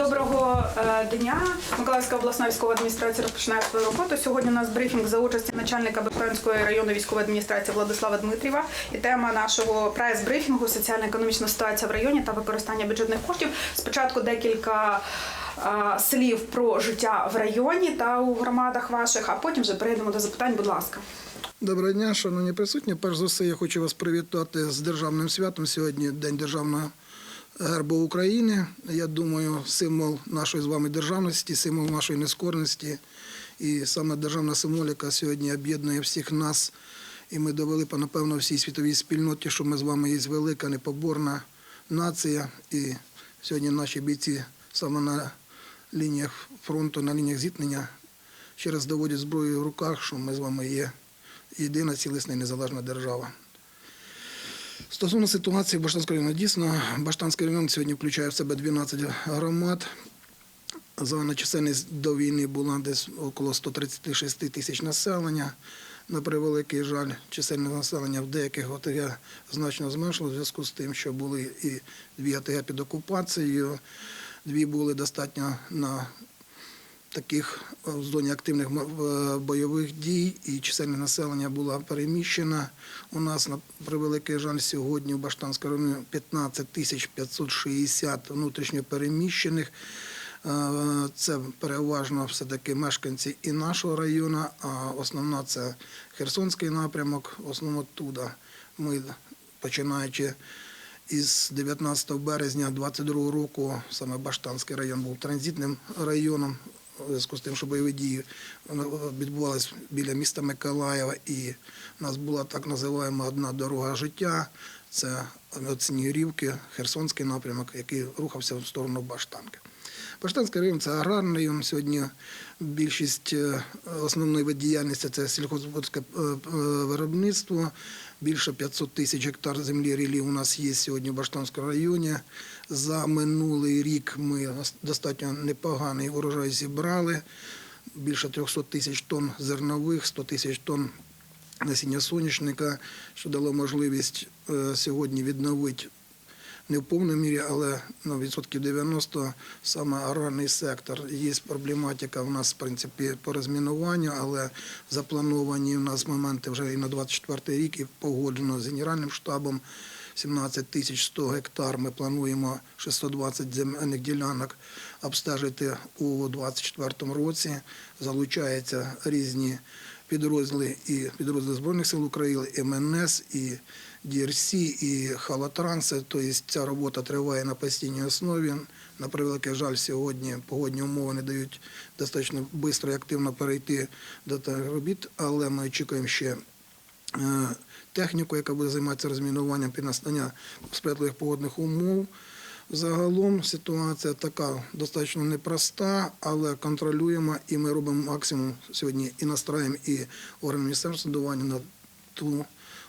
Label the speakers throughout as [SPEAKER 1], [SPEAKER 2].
[SPEAKER 1] доброго е, дня. Миколаївська обласна військова адміністрація розпочинає свою роботу. Сьогодні у нас брифінг за участі начальника Бахтанської районної військової адміністрації Владислава Дмитрієва. І тема нашого прес-брифінгу соціально-економічна ситуація в районі та використання бюджетних коштів. Спочатку декілька е, слів про життя в районі та у громадах ваших, а потім вже перейдемо до запитань. Будь ласка.
[SPEAKER 2] Доброго дня, шановні присутні. Перш за все, я хочу вас привітати з державним святом. Сьогодні День державного гербу України. Я думаю, символ нашої з вами державності, символ нашої нескорності. І саме державна символіка сьогодні об'єднує всіх нас. І ми довели, напевно, всій світовій спільноті, що ми з вами є велика, непоборна нація. І сьогодні наші бійці саме на лініях фронту, на лініях зіткнення ще раз доводять зброю в руках, що ми з вами є єдина цілісна і незалежна держава. Стосовно ситуації в Баштанському районі, дійсно, Баштанський район сьогодні включає в себе 12 громад. Загальна чисельність до війни була десь около 136 тисяч населення. На превеликий жаль, чисельне населення в деяких ОТГ значно зменшило в зв'язку з тим, що були і дві ОТГ під окупацією, дві були достатньо на таких е, в зоні активних бойових дій і чисельне населення була переміщена. У нас на превеликий жаль сьогодні в Баштанському районі 15 тисяч 560 внутрішньо переміщених. Е, Це переважно все-таки мешканці і нашого району, а основна це Херсонський напрямок. В основному туди ми, починаючи із 19 березня 22 року, саме Баштанський район був транзитним районом. Зв'язку з тим, що бойові дії відбувалися біля міста Миколаєва, і у нас була так називаємо одна дорога життя. Це від Херсонський напрямок, який рухався в сторону Баштанки. Баштанський район це аграрний район. Сьогодні більшість е, основної діяльності це сільськогосподарське е, е, виробництво. Більше 500 тисяч гектар землі рілі у нас є сьогодні в Баштанському районі. За минулий рік ми достатньо непоганий урожай зібрали. Більше 300 тисяч тонн зернових, 100 тисяч тонн насіння соняшника, що дало можливість е, сьогодні відновити не в повній мірі, але на відсотків 90 саме аграрний сектор. Є проблематика в нас, в принципі, по розмінуванню, але заплановані в нас моменти вже і на 24 рік, і погоджено з Генеральним штабом 17 тисяч 100 гектар. Ми плануємо 620 земельних ділянок обстежити у 2024 році. Залучаються різні підрозділи і підрозділи Збройних сил України, МНС, і ДРС, і Халатранс. Тобто ця робота триває на постійній основі. На превеликий жаль, сьогодні погодні умови не дають достатньо швидко і активно перейти до тих робіт, але ми очікуємо ще е, техніку, яка буде займатися розмінуванням під настання сприятливих погодних умов. Загалом ситуація така достатньо непроста, але контролюємо і ми робимо максимум сьогодні і настраємо і органи місцевого самоврядування на ту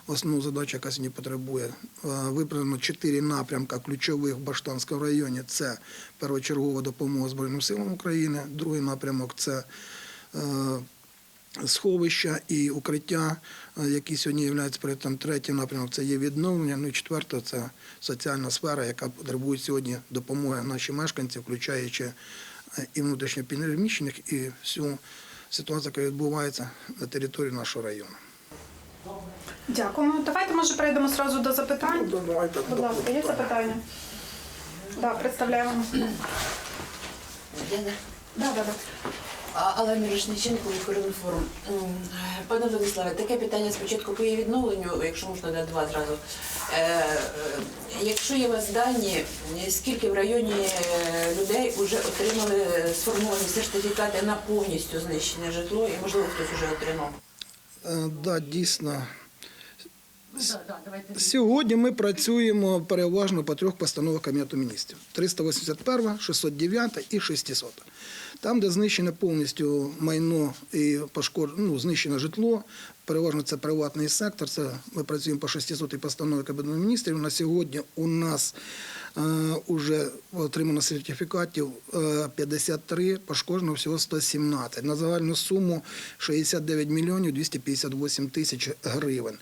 [SPEAKER 2] основну задачу, яка сьогодні потребує. Е, Виправлено чотири напрямки ключових в Баштанському районі. Це першочергова допомога Збройним силам України, другий напрямок це е, сховища і укриття, е, які сьогодні являються пріоритетом. Третій напрямок це є відновлення. Ну і четверте це соціальна сфера, яка потребує сьогодні допомоги нашим мешканцям, включаючи і внутрішньо переміщених, і всю ситуацію, яка відбувається на території нашого району.
[SPEAKER 1] Дякуємо. Давайте може перейдемо одразу до запитань.
[SPEAKER 2] Ну, давайте.
[SPEAKER 1] Будь ласка, є запитання? Да, представляємо. Да, да, да.
[SPEAKER 3] А- Алла Мірошниченко, Укрінформ. форум. Пане Владиславе, таке питання спочатку по її відновленню, якщо можна на два зразу. Е, е, Якщо є у вас дані, скільки в районі е, людей вже отримали сформовані сертифікати на повністю знищене житло, і можливо хтось вже отримав?
[SPEAKER 2] Е, Да, дійсно. Сьогодні ми працюємо переважно по трьох постановах Кабінету міністрів: 381, 609 і 600. Там, де знищене повністю майно і пошкоджено, ну, знищене житло, Переважно це приватний сектор. Це ми працюємо по 600 постанові Кабінету міністрів. На сьогодні у нас вже отримано сертифікатів е, 53, пошкоджено всього 117. На загальну суму 69 мільйонів 258 тисяч гривень.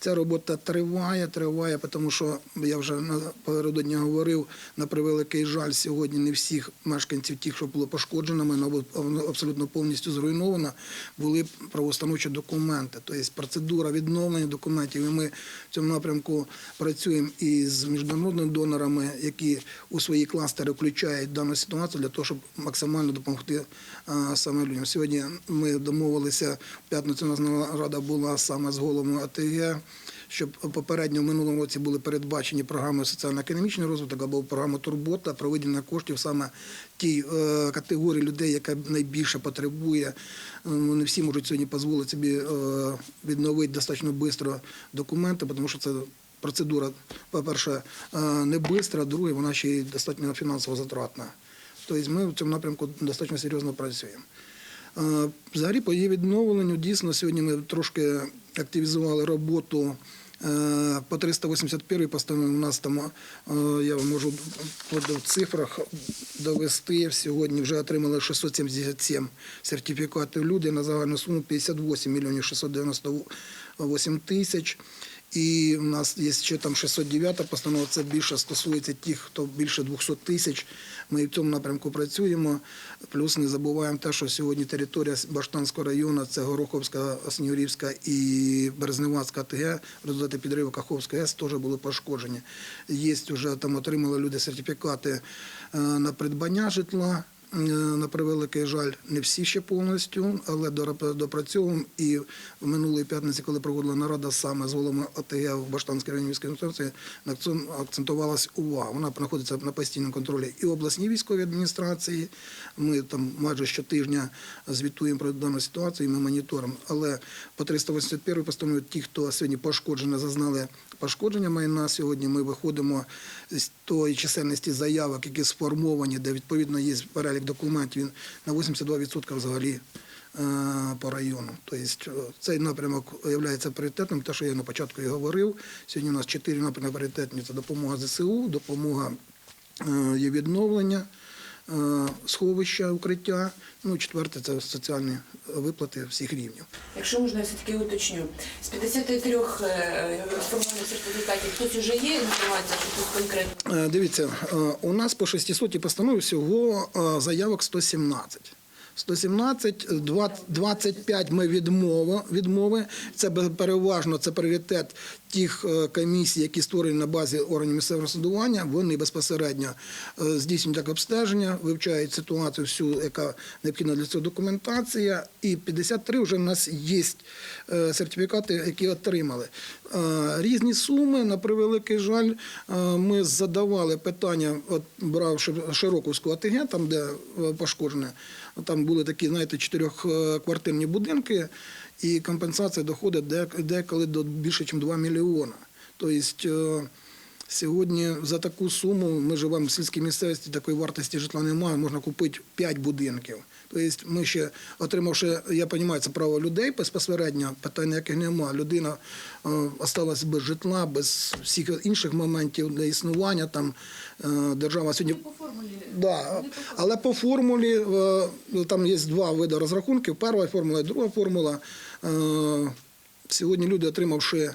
[SPEAKER 2] Ця робота триває, триває, тому що я вже напередодні говорив, на превеликий жаль, сьогодні не всіх мешканців, тих, що було пошкоджено, абсолютно повністю зруйновано, були правоустановчі документи. Тобто процедура відновлення документів. І ми в цьому напрямку працюємо і з міжнародними донорами, які у свої кластери включають дану ситуацію для того, щоб максимально допомогти а, саме людям. Сьогодні ми домовилися, в п'ятницю нас рада була саме з головами АТГ, щоб попередньо в минулому році були передбачені програми соціально-економічний розвиток або програма Турбота про виділення коштів саме тій е, категорії людей, яка найбільше потребує. Не всі можуть сьогодні дозволити собі е, відновити достатньо швидко документи, тому що це процедура, по-перше, е, не швидка, друге, вона ще й достатньо фінансово затратна. Тобто ми в цьому напрямку достатньо серйозно працюємо. Взагалі, по її відновленню, дійсно, сьогодні ми трошки активізували роботу е, по 381 постанові. У нас там, е, я можу в цифрах довести, сьогодні вже отримали 677 сертифікатів люди на загальну суму 58 мільйонів 698 тисяч. І в нас є ще там 609 постанова, це більше стосується тих, хто більше 200 тисяч. Ми в цьому напрямку працюємо. Плюс не забуваємо те, що сьогодні територія Баштанського району, це Гороховська, Снігурівська і Березневацька ТГ, в результаті підриву Каховської ГЕС теж були пошкоджені. Є вже там отримали люди сертифікати е, на придбання житла. Е, На превеликий жаль, не всі ще повністю, але допрацьовуємо. І в минулої п'ятниці, коли проводила нарада саме з головами ОТГ в Баштанській районівській адміністрації, на цьому акцентувалась увага. Вона знаходиться на постійному контролі і обласній військовій адміністрації. Ми там майже щотижня звітуємо про дану ситуацію, і ми моніторимо. Але по 381 постанові ті, хто сьогодні пошкоджені, зазнали пошкодження майна. Сьогодні ми виходимо з тої чисельності заявок, які сформовані, де відповідно є перелік документів він на 82% взагалі е, по району. Тобто е, цей напрямок є пріоритетним, те, що я на початку і говорив. Сьогодні у нас чотири напрямки пріоритетні – це допомога ЗСУ, допомога е, є відновлення. Е, Сховища, укриття, ну четверте це соціальні виплати всіх рівнів.
[SPEAKER 3] Якщо можна, я все-таки уточню. З 53 е, формальних сертифікатів хтось вже є інформація, що хтось конкретно?
[SPEAKER 2] Е, Дивіться, у нас по 600 постанові всього заявок 117. 117, 20 25 ми відмови, відмови. Це переважно це пріоритет тих е, комісій, які створені на базі органів місцевого самоврядування. Вони безпосередньо е, здійснюють так обстеження, вивчають ситуацію всю, яка необхідна для цього документація. І 53 вже в нас є е, сертифікати, які отримали. Різні суми, на превеликий жаль, ми задавали питання, от бравши Широковську АТГ, там де пошкоджене, там були такі, знаєте, чотирьохквартирні будинки, і компенсація доходить деколи до більше, ніж 2 мільйона. Тобто е, сьогодні за таку суму ми живемо в сільській місцевості, такої вартості житла немає, можна купити 5 будинків. Тобто ми ще отримавши, я розумію, це право людей безпосередньо, питань ніяких немає. Людина е, осталась без житла, без всіх інших моментів для існування. Там е, держава сьогодні Да, але по формулі е, там є два види розрахунків: перша формула і друга формула. Сьогодні люди, отримавши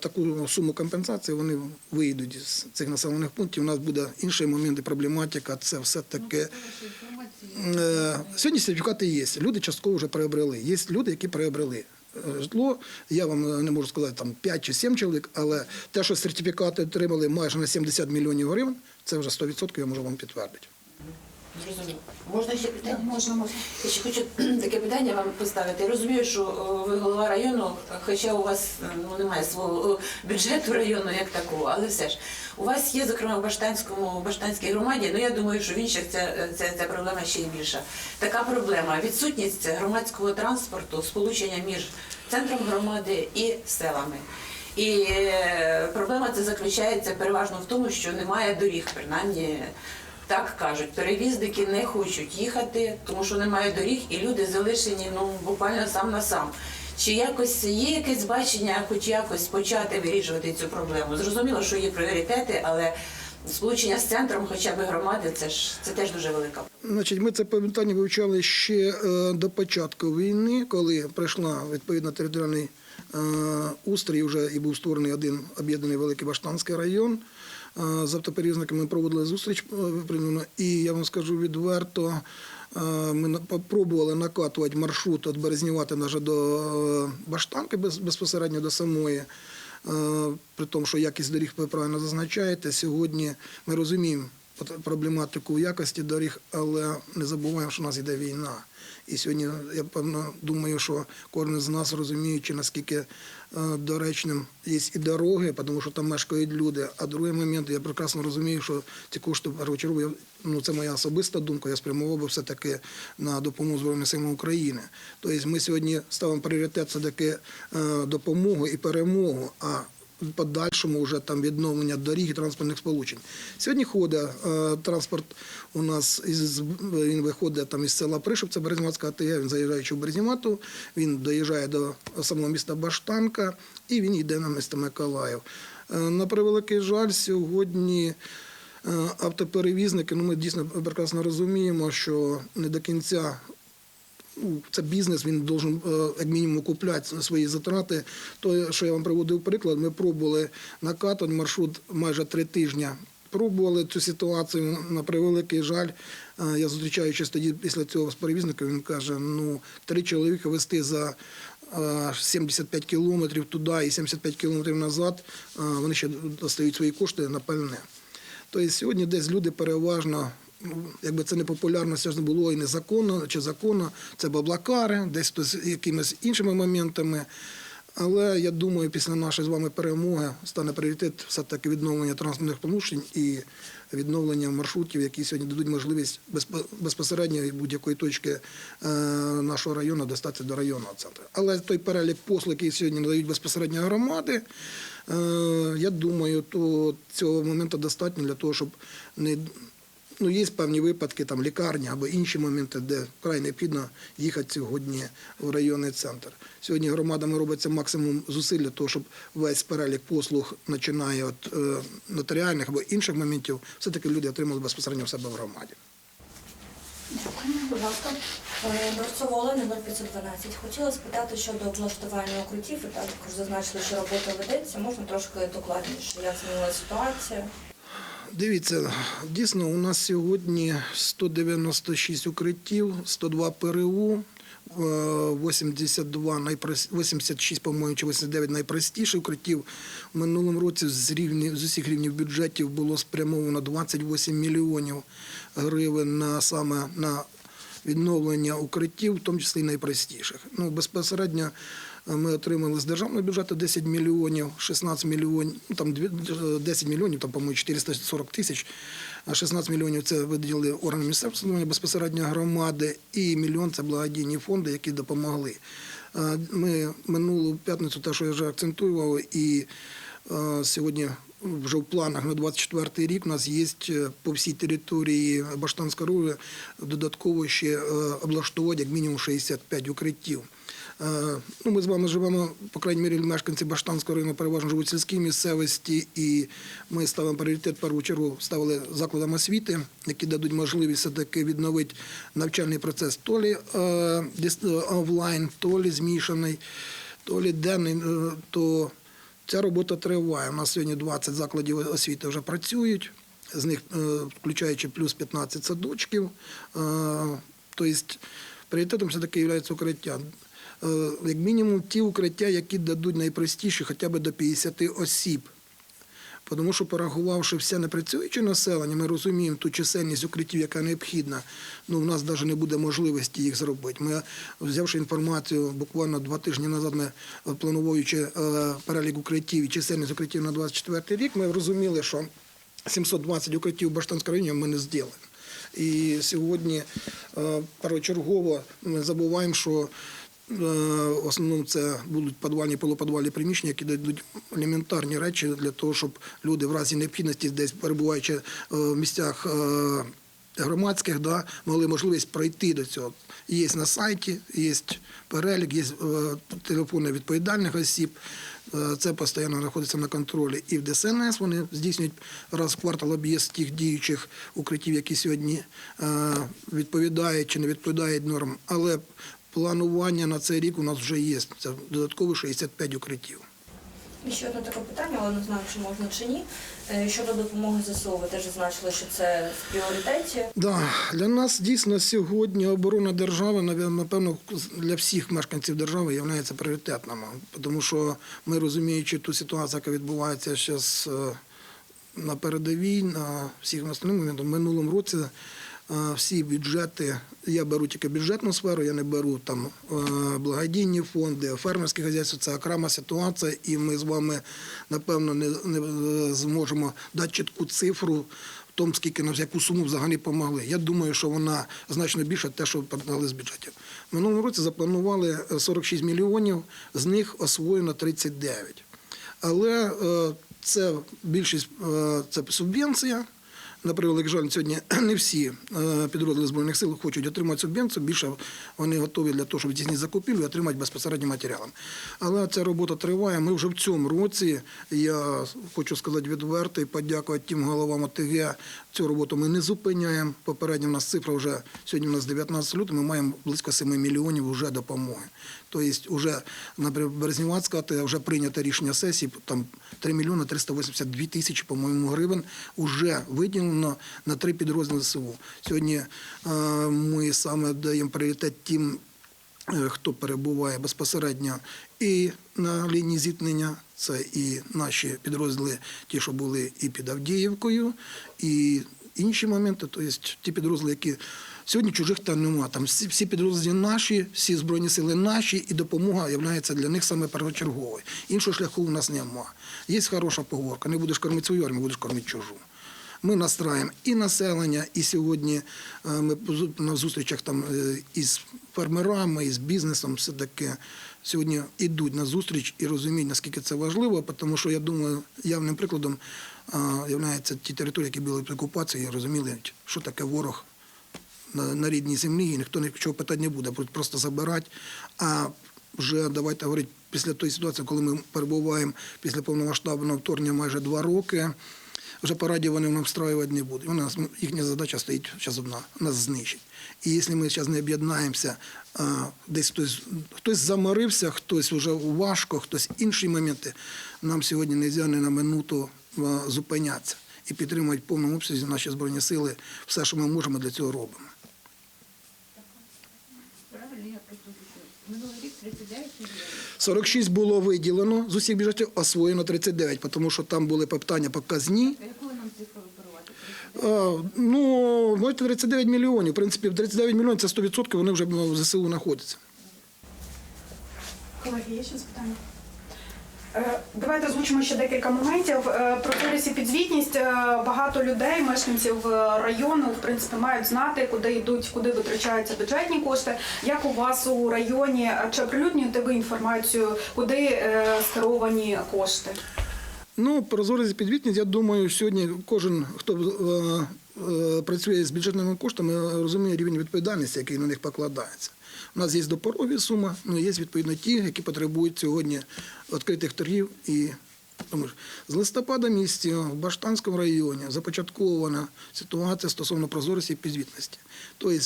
[SPEAKER 2] таку суму компенсації, вони виїдуть з цих населених пунктів. У нас буде інший момент і проблематика. Це все таке. Е, Сьогодні сертифікати є. Люди частково вже приобрели. Є люди, які приобрели. е, Житло, я вам не можу сказати там 5 чи 7 чоловік, але те, що сертифікати отримали майже на 70 мільйонів гривень, це вже 100% я можу вам підтвердити.
[SPEAKER 3] Зрозуміло. Можна ще питання?
[SPEAKER 1] Можна, можна.
[SPEAKER 3] Я ще хочу таке питання вам поставити. Я розумію, що ви голова району, хоча у вас е, ну, немає свого бюджету району як такого, але все ж. У вас є, зокрема, в Баштанському, в Баштанській громаді, ну я думаю, що в інших ця, ця, ця проблема ще й більша. Така проблема відсутність громадського транспорту, сполучення між центром громади і селами. І е, проблема це заключається переважно в тому, що немає доріг, принаймні так кажуть. Перевізники не хочуть їхати, тому що немає доріг, і люди залишені ну буквально сам на сам. Чи якось є якесь бачення, хоч якось почати вирішувати цю проблему? Зрозуміло, що є пріоритети, але сполучення з центром, хоча б громади, це ж це теж дуже велика.
[SPEAKER 2] Значить, ми це питання вивчали ще е, до початку війни, коли прийшла відповідно територіальний е, устрій, вже і був створений один об'єднаний Великий Баштанський район. З автоперевізниками проводили зустріч е, і я вам скажу відверто. е, Ми попробували накатувати маршрут від Березнівати навіть до е, Баштанки безпосередньо до самої. При тому, що якість доріг ви правильно зазначаєте, сьогодні ми розуміємо проблематику якості доріг, але не забуваємо, що у нас йде війна. І сьогодні я певно думаю, що кожен з нас розуміючи, наскільки е, доречним є і дороги, тому що там мешкають люди. А другий момент, я прекрасно розумію, що ці кошти першочергово, ну це моя особиста думка, я спрямував би все-таки на допомогу Збройним силам України. Тобто ми сьогодні ставимо пріоритет все-таки е, допомогу і перемогу. а подальшому вже там відновлення доріг і транспортних сполучень. Сьогодні ходить е, транспорт у нас із він виходить там із села Пришип, це Березнівацька АТГ, він заїжджаючи в Березнівату, він доїжджає до самого міста Баштанка і він йде на місто Миколаїв. Е, на превеликий жаль, сьогодні. е, Автоперевізники, ну ми дійсно прекрасно розуміємо, що не до кінця це бізнес, він должен е, як мінімум купляти свої затрати. То, що я вам приводив приклад, ми пробували накатувати маршрут майже три тижні. Пробували цю ситуацію на превеликий жаль. Е, Я зустрічаючись тоді після цього з перевізником, він каже: ну, три чоловіка вести за е, 75 кілометрів туди і 75 кілометрів назад, е, вони ще достають свої кошти на пальне. Тобто сьогодні десь люди переважно, ну, якби це не популярно, не було і незаконно чи законно, це баблакари, десь хтось з якимись іншими моментами. Але я думаю, після нашої з вами перемоги стане пріоритет все-таки відновлення транспортних получень і відновлення маршрутів, які сьогодні дадуть можливість безпосередньо від будь-якої точки е, нашого району достати до районного центру. Але той перелік послуг, які сьогодні надають безпосередньо громади, е, я думаю, то цього моменту достатньо для того, щоб не Ну, є певні випадки, там лікарні або інші моменти, де вкрай необхідно їхати сьогодні в районний центр. Сьогодні громадами робиться максимум зусиль для того, щоб весь перелік послуг, починає від е, нотаріальних або інших моментів, все-таки люди отримали безпосередньо в себе в громаді.
[SPEAKER 4] Будь ласка. Е, Борцова Олена 0512. Хотіла спитати щодо облаштування укриттів. Ви також зазначили, що робота ведеться. Можна трошки докладніше, як змінилася ситуація?
[SPEAKER 2] Дивіться, дійсно, у нас сьогодні 196 укриттів, 102 ПРУ, е, 82 найпрос... 86, по-моєму, чи 89 найпростіших укриттів. В минулому році з, рівні... з усіх рівнів бюджетів було спрямовано 28 мільйонів гривень на саме на відновлення укриттів, в тому числі найпростіших. Ну, безпосередньо е, ми отримали з державного бюджету 10 мільйонів, 16 мільйонів, ну там е, 10 мільйонів, там, по-моєму, 440 тисяч, а 16 мільйонів це виділили органи місцевого безпосередньо громади, і мільйон це благодійні фонди, які допомогли. Ми минулу п'ятницю, те, що я вже акцентував, і сьогодні вже в планах на 24 рік у нас є е, по всій території Баштанського району додатково ще е, облаштувати як мінімум 65 укриттів. Е, Ну, ми з вами живемо, по крайній мірі, мешканці Баштанського району переважно живуть в сільській місцевості, і ми ставимо пріоритет в першу чергу ставили закладам освіти, які дадуть можливість все-таки відновити навчальний процес то лі е, е, онлайн, то лі змішаний, то лі денний, то Ця робота триває. У нас сьогодні 20 закладів освіти вже працюють, з них включаючи плюс 15 садочків. Тобто пріоритетом все-таки є укриття. Е, Як мінімум ті укриття, які дадуть найпростіші хоча б до 50 осіб. Тому що порахувавши все непрацююче населення, ми розуміємо ту чисельність укриттів, яка необхідна. Ну, у нас навіть не буде можливості їх зробити. Ми, взявши інформацію, буквально два тижні назад, ми е, плануючи е, перелік укриттів і чисельність укриттів на 24 рік, ми розуміли, що 720 укриттів в Баштанському районі ми не зробимо. І сьогодні першочергово ми забуваємо, що в основному це будуть підвальні полуподвальні приміщення, які дадуть елементарні речі для того, щоб люди в разі необхідності, десь перебуваючи е, в місцях е, громадських да, мали можливість пройти до цього. Є на сайті, є перелік, є е, телефони відповідальних осіб. Е, Це постійно знаходиться на контролі. І в ДСНС вони здійснюють раз в квартал об'їзд тих діючих укриттів, які сьогодні е, відповідають чи не відповідають нормам. Але планування на цей рік у нас вже є. Це додатково 65 укриттів.
[SPEAKER 4] І ще одне таке питання, але не знаю, чи можна чи ні. Е, Щодо допомоги ЗСУ, ви теж зазначили, що це в пріоритеті.
[SPEAKER 2] Да, для нас дійсно сьогодні оборона держави, напевно, для всіх мешканців держави є пріоритетним. Тому що ми розуміючи ту ситуацію, яка відбувається зараз на передовій, на всіх моментах, в минулому році е, всі бюджети, я беру тільки бюджетну сферу, я не беру там е, благодійні фонди, фермерські хазяйства, це окрема ситуація, і ми з вами, напевно, не, не е, зможемо дати чітку цифру в тому, скільки нам яку суму взагалі допомогли. Я думаю, що вона значно більше те, що подали з бюджетів. Минулому році запланували е, 46 мільйонів, з них освоєно 39. Але е, це більшість е, це субвенція. На превеликий жаль, сьогодні не всі е, підрозділи збройних сил хочуть отримати субвенцію. Більше вони готові для того, щоб здійснити закупівлю і отримати безпосередньо матеріалом. Але ця робота триває. Ми вже в цьому році. Я хочу сказати відверто і подякувати тим головам ОТГ. Цю роботу ми не зупиняємо. Попередньо в нас цифра вже сьогодні. У нас 19 лютого. Ми маємо близько 7 мільйонів вже допомоги. Тобто, вже наприклад, Березніват сказати, вже прийнято рішення сесії. Там 3 мільйони 382 тисячі, по-моєму, гривень вже виділено на три підрозділи СУ. Сьогодні е, ми саме даємо пріоритет тим, хто перебуває безпосередньо і на лінії зіткнення. Це і наші підрозділи, ті, що були і під Авдіївкою, і інші моменти, тобто ті підрозділи, які сьогодні чужих там нема. Там всі, всі підрозділи наші, всі збройні сили наші, і допомога є для них саме першочерговою. Іншого шляху у нас нема. Є хороша поговорка: не будеш кормити свою армію, будеш кормити чужу. Ми настраємо і населення, і сьогодні е, ми на зустрічах там е, із фермерами, із бізнесом все таке сьогодні йдуть на зустріч і розуміють, наскільки це важливо, тому що я думаю, явним прикладом є ті території, які були під окупацією, розуміли, що таке ворог на, рідній землі, і ніхто нічого питати не буде, просто забирати. А вже давайте говорити, після тої ситуації, коли ми перебуваємо після повномасштабного вторгнення майже два роки, вже по радіо вони нам встраювати не будуть. Нас їхня задача стоїть зараз одна нас знищить. І якщо ми зараз не об'єднаємося, десь хтось, хтось заморився, хтось вже важко, хтось інші моменти, нам сьогодні не можна на минуту зупинятися і підтримувати в повному обсязі наші збройні сили. Все, що ми можемо, для цього робимо.
[SPEAKER 5] Правильно, я просто минулий рік 39 мільйонів.
[SPEAKER 2] 46 було виділено з усіх бюджетів, освоєно 39, тому що там були питання по казні.
[SPEAKER 5] А яку ви нам цифру оперувати?
[SPEAKER 2] А, ну, можете 39 мільйонів. В принципі, 39 мільйонів це 100% вони вже в ЗСУ знаходяться.
[SPEAKER 1] Колеги, є ще запитання? Е, Давайте озвучимо ще декілька моментів. Е, Про користь і підзвітність Е, багато людей, мешканців району, в принципі, мають знати, куди йдуть, куди витрачаються бюджетні кошти. Як у вас у районі чи оприлюднюєте ви інформацію, куди скеровані кошти?
[SPEAKER 2] Ну, прозорість і підвітність, я думаю, сьогодні кожен, хто працює з бюджетними коштами, розуміє рівень відповідальності, який на них покладається. У нас є допорогові суми, ну є відповідно ті, які потребують сьогодні відкритих торгів. І тому ж з листопада місяці в Баштанському районі започаткована ситуація стосовно прозорості і підзвітності. Тобто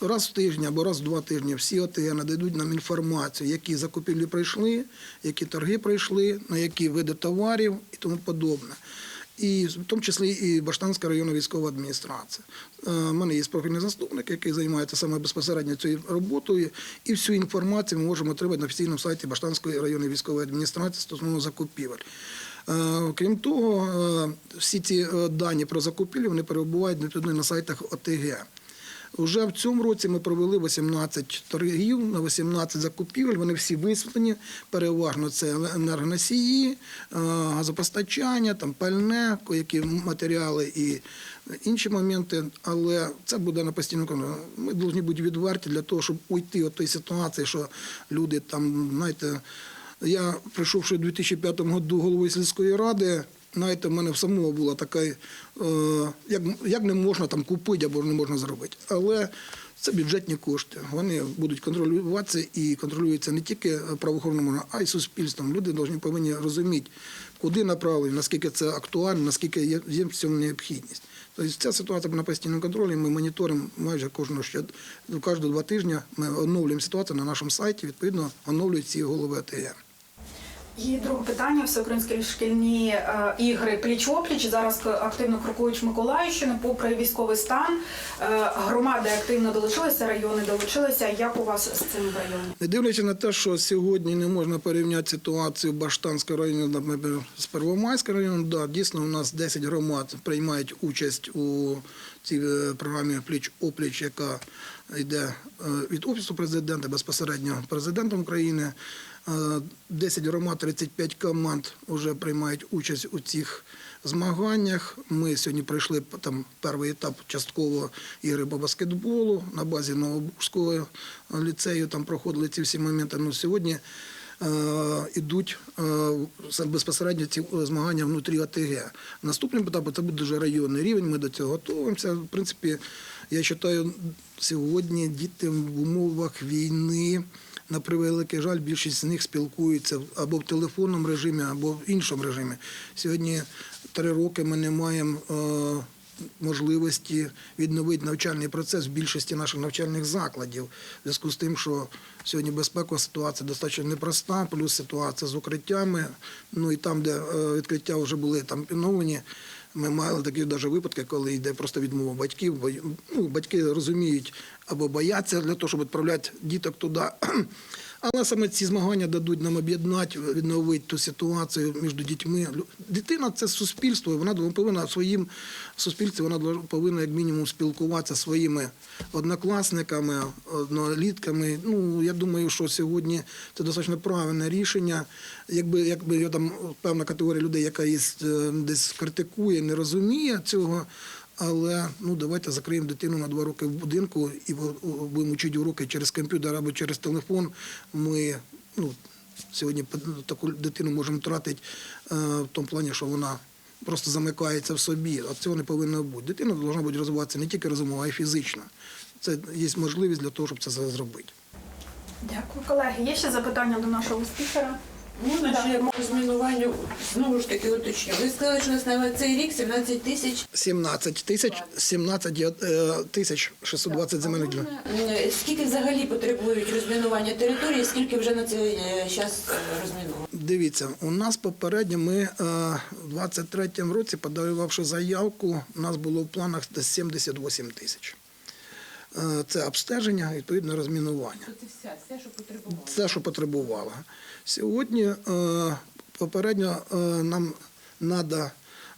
[SPEAKER 2] раз в тиждень або раз в два тижні всі ОТГ нададуть нам інформацію, які закупівлі пройшли, які торги пройшли, на які види товарів і тому подобне. І в тому числі і Баштанська районна військова адміністрація. Е, У мене є профільний заступник, який займається саме безпосередньо цією роботою, і всю інформацію ми можемо отримати на офіційному сайті Баштанської районної військової адміністрації стосовно закупівель. Е, Крім того, е, всі ці е, дані про закупівлі вони перебувають на сайтах ОТГ. Уже в цьому році ми провели 18 торгів на 18 закупівель. Вони всі висвітлені. Переважно це енергоносії, е, газопостачання, там пальне, які матеріали і інші моменти. Але це буде на постійному контролі. Ми повинні бути відверті для того, щоб уйти від тої ситуації, що люди там, знаєте, я прийшовши у 2005 году головою сільської ради. Знаєте, в мене в самого була така, е, як, як не можна там купити або не можна зробити. Але це бюджетні кошти. Вони будуть контролюватися і контролюються не тільки правоохоронними, а й суспільством. Люди повинні, розуміти, куди направлені, наскільки це актуально, наскільки є, в цьому необхідність. Тобто ця ситуація на постійному контролі. Ми моніторимо майже кожного ще кожні два тижні. Ми оновлюємо ситуацію на нашому сайті. Відповідно, оновлюють ці голови АТГ.
[SPEAKER 1] І друге питання: всеукраїнські шкільні е, ігри пліч-опліч зараз активно крокують Миколаївщину, попри військовий стан. Е, громади активно долучилися, райони долучилися. Як у вас з цим в районі?
[SPEAKER 2] Не дивлячись на те, що сьогодні не можна порівняти ситуацію Баштанського району наприклад, з Первомайським районом, да, дійсно у нас 10 громад приймають участь у цій е, програмі Пліч-опліч, яка йде е, від Офісу президента безпосередньо президентом України. Е, 10 громад, 35 команд вже приймають участь у цих змаганнях. Ми сьогодні пройшли там перший етап частково ігри по баскетболу на базі Новобузького ліцею. Там проходили ці всі моменти. Ну, сьогодні ідуть е, безпосередньо ці е, змагання внутрі АТГ. Наступним етапом це буде вже районний рівень. Ми до цього готуємося. В принципі, я вважаю, сьогодні діти в умовах війни. На превеликий жаль, більшість з них спілкуються або в телефонному режимі, або в іншому режимі. Сьогодні три роки ми не маємо е, можливості відновити навчальний процес в більшості наших навчальних закладів. В зв'язку з тим, що сьогодні безпекова ситуація достатньо непроста, плюс ситуація з укриттями. Ну і там, де е, відкриття вже були там підновлені. Ми мали такі навіть випадки, коли йде просто відмова батьків. бо ну, батьки розуміють або бояться для того, щоб відправляти діток туди. Але саме ці змагання дадуть нам об'єднати, відновити ту ситуацію між дітьми. Дитина це суспільство, вона повинна своїм суспільстві, вона повинна як мінімум спілкуватися зі своїми однокласниками, однолітками. Ну я думаю, що сьогодні це достатньо правильне рішення. Якби якби там певна категорія людей, яка є, е, десь критикує, не розуміє цього. Але ну давайте закриємо дитину на два роки в будинку і бу- будемо вчити уроки через комп'ютер або через телефон. Ми ну, сьогодні таку дитину можемо втратити е, в тому плані, що вона просто замикається в собі. А цього не повинно бути. Дитина повинна бути розвиватися не тільки розумово, а й фізично. Це є можливість для того, щоб це зробити.
[SPEAKER 1] Дякую, колеги. Є ще запитання до нашого спікера?
[SPEAKER 3] Можна ще по розмінуванню знову ж таки уточню. Ви сказали, що нас на цей рік 17 тисяч.
[SPEAKER 2] 17 тисяч 17 е, тисяч 620 земельних ділянок.
[SPEAKER 3] М, Скільки взагалі потребують розмінування території, скільки вже на цей час розміновано?
[SPEAKER 2] Дивіться, у нас попередньо ми е, в 23-му році, подававши заявку, у нас було в планах десь 78 тисяч. Е, Це обстеження, відповідно, розмінування.
[SPEAKER 5] Це все, все, що потребувало.
[SPEAKER 2] Це, що потребувало. Сьогодні е, попередньо е, нам треба.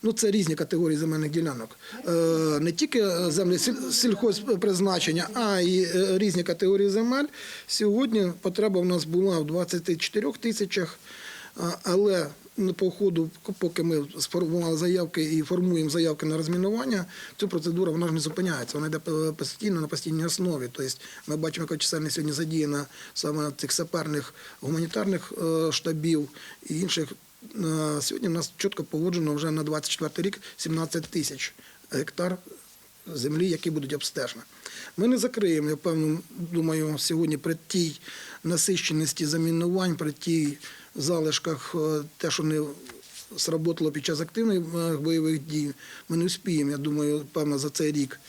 [SPEAKER 2] Ну, це різні категорії земельних ділянок. Е, не тільки землі сіль- сільхозпризначення, а й різні категорії земель. Сьогодні потреба в нас була в 24 тисячах, але по ходу, поки ми сформували заявки і формуємо заявки на розмінування, ця процедура вона ж не зупиняється. Вона йде постійно на постійній основі. Тобто ми бачимо, яка чисельність сьогодні задіяна саме цих саперних гуманітарних е, штабів і інших. Е, Сьогодні в нас чітко погоджено вже на 24 рік 17 тисяч гектар землі, які будуть обстежені. Ми не закриємо, я певно думаю, сьогодні при тій насищеності замінувань, при тій залишках, е, те, що не сработало під час активних е, бойових дій, ми не успіємо, я думаю, певно, за цей рік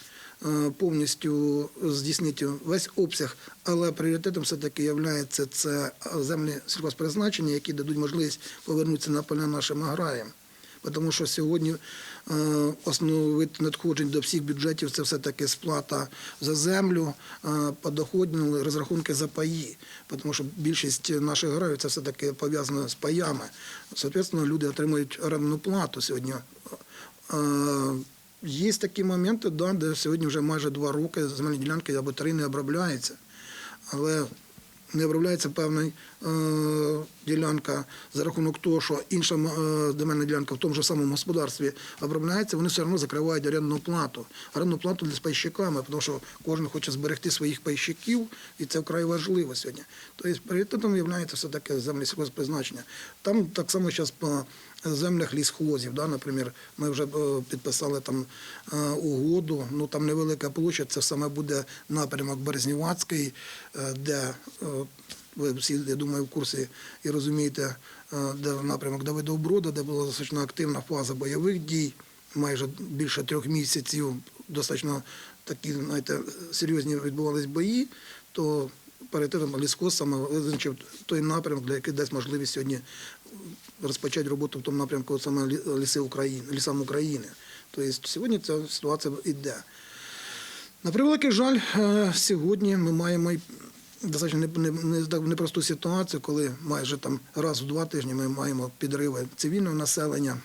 [SPEAKER 2] е, повністю здійснити весь обсяг, але пріоритетом все-таки є це землі сільхозпризначення, які дадуть можливість повернутися на поля нашим аграріям. Тому що сьогодні е, основний надходжень до всіх бюджетів це все-таки сплата за землю, е, подоходні розрахунки за паї. Тому що більшість наших аграрів це все-таки пов'язано з паями. Соответственно, люди отримують орендну плату сьогодні. Е, Є такі моменти, да, де сьогодні вже майже два роки земельні ділянки або три не обробляються. Але не обробляється певна е, ділянка за рахунок того, що інша е, земельна ділянка в тому ж самому господарстві обробляється, вони все одно закривають орендну плату. Орендну плату для з пайщиками, тому що кожен хоче зберегти своїх пайщиків, і це вкрай важливо сьогодні. Тобто пріоритетом є все-таки землі сільгосппризначення. Там так само зараз по землях лісхозів, да, наприклад, ми вже е, підписали там е, угоду, ну там невелика площа, це саме буде напрямок Березнівацький, е, де ви всі, я думаю, в курсі і розумієте, де напрямок Давидовброда, де була достатньо активна фаза бойових дій, майже більше трьох місяців, достатньо такі, знаєте, серйозні відбувались бої, то паритетом ліскос саме визначив той напрямок, для який дасть можливість сьогодні розпочати роботу в тому напрямку саме ліси України, лісам України. Тобто сьогодні ця ситуація йде. На превеликий жаль, е, сьогодні ми маємо достатньо не- не- не- непросту ситуацію, коли майже там раз в два тижні ми маємо підриви цивільного населення,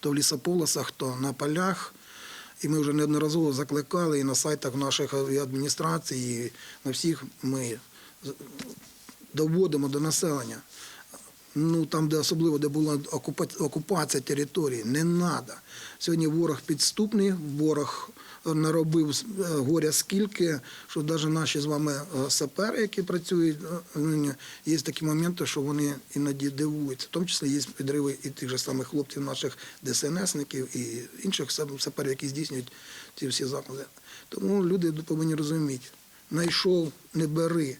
[SPEAKER 2] то в лісополосах, то на полях. І ми вже неодноразово закликали і на сайтах наших адміністрацій, і на всіх ми доводимо до населення. Ну там, де особливо де була окупація території, не треба. Сьогодні ворог підступний, ворог наробив е, горя скільки, що навіть наші з вами е, сапери, які працюють, е, є такі моменти, що вони іноді дивуються. В тому числі є підриви і тих же самих хлопців, наших ДСНСників і інших саперів, які здійснюють ці всі заклади. Тому люди повинні розуміти, знайшов, не бери.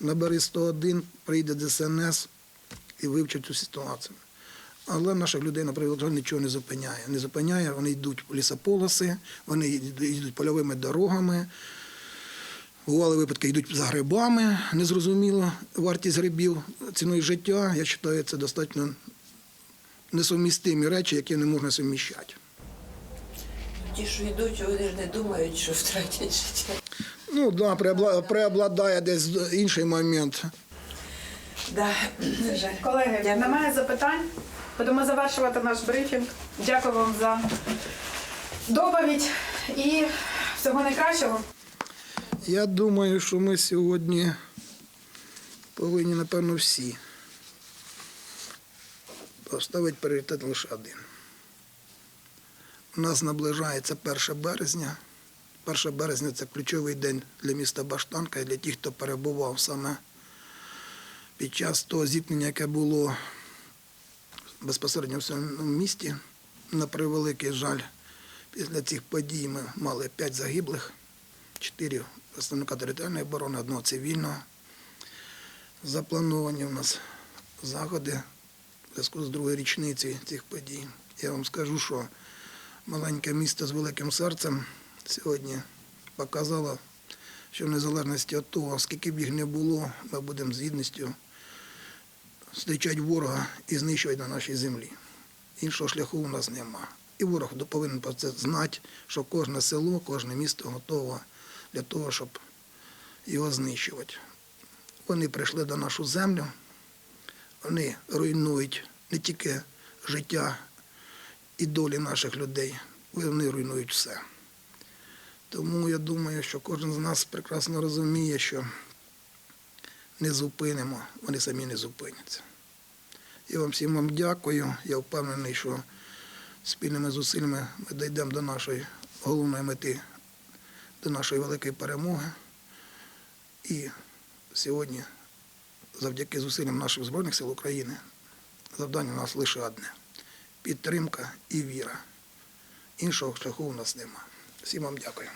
[SPEAKER 2] Набери 101, прийде ДСНС і вивчить цю ситуацію. Але наших людей, наприклад, жаль, нічого не зупиняє. Не зупиняє, вони йдуть в лісополоси, вони йдуть польовими дорогами. Бували випадки, йдуть за грибами, незрозуміло, вартість грибів ціною життя. Я вважаю, це достатньо несумістимі речі, які не можна суміщати.
[SPEAKER 3] Ті, що йдуть, вони ж не думають, що втратять життя.
[SPEAKER 2] Ну так, да, преобла- преобладає десь інший момент.
[SPEAKER 3] Да.
[SPEAKER 1] Колеги, немає запитань. Будемо завершувати наш брифінг. Дякую вам за доповідь і всього найкращого.
[SPEAKER 2] Я думаю, що ми сьогодні повинні, напевно, всі поставити пріоритет лише один. У нас наближається 1 березня. 1 березня це ключовий день для міста Баштанка і для тих, хто перебував саме під час того зіткнення, яке було безпосередньо в цьому місті. На превеликий жаль, після цих подій ми мали 5 загиблих чотири представника територіальної оборони, одного цивільного. Заплановані у нас заходи в зв'язку з другою річницею цих подій. Я вам скажу, що маленьке місто з великим серцем сьогодні показало, що в незалежності від того, скільки б їх не було, ми будемо з гідністю зустрічати ворога і знищувати на нашій землі. Іншого шляху у нас нема. І ворог повинен про це знати, що кожне село, кожне місто готове для того, щоб його знищувати. Вони прийшли до нашу землю, вони руйнують не тільки життя і долі наших людей, вони руйнують все. Тому я думаю, що кожен з нас прекрасно розуміє, що не зупинимо, вони самі не зупиняться. Я вам всім вам дякую. Я впевнений, що спільними зусиллями ми дійдемо до нашої головної мети, до нашої великої перемоги. І сьогодні, завдяки зусиллям наших Збройних сил України, завдання у нас лише одне підтримка і віра. Іншого шляху у нас нема. Всім вам дякую.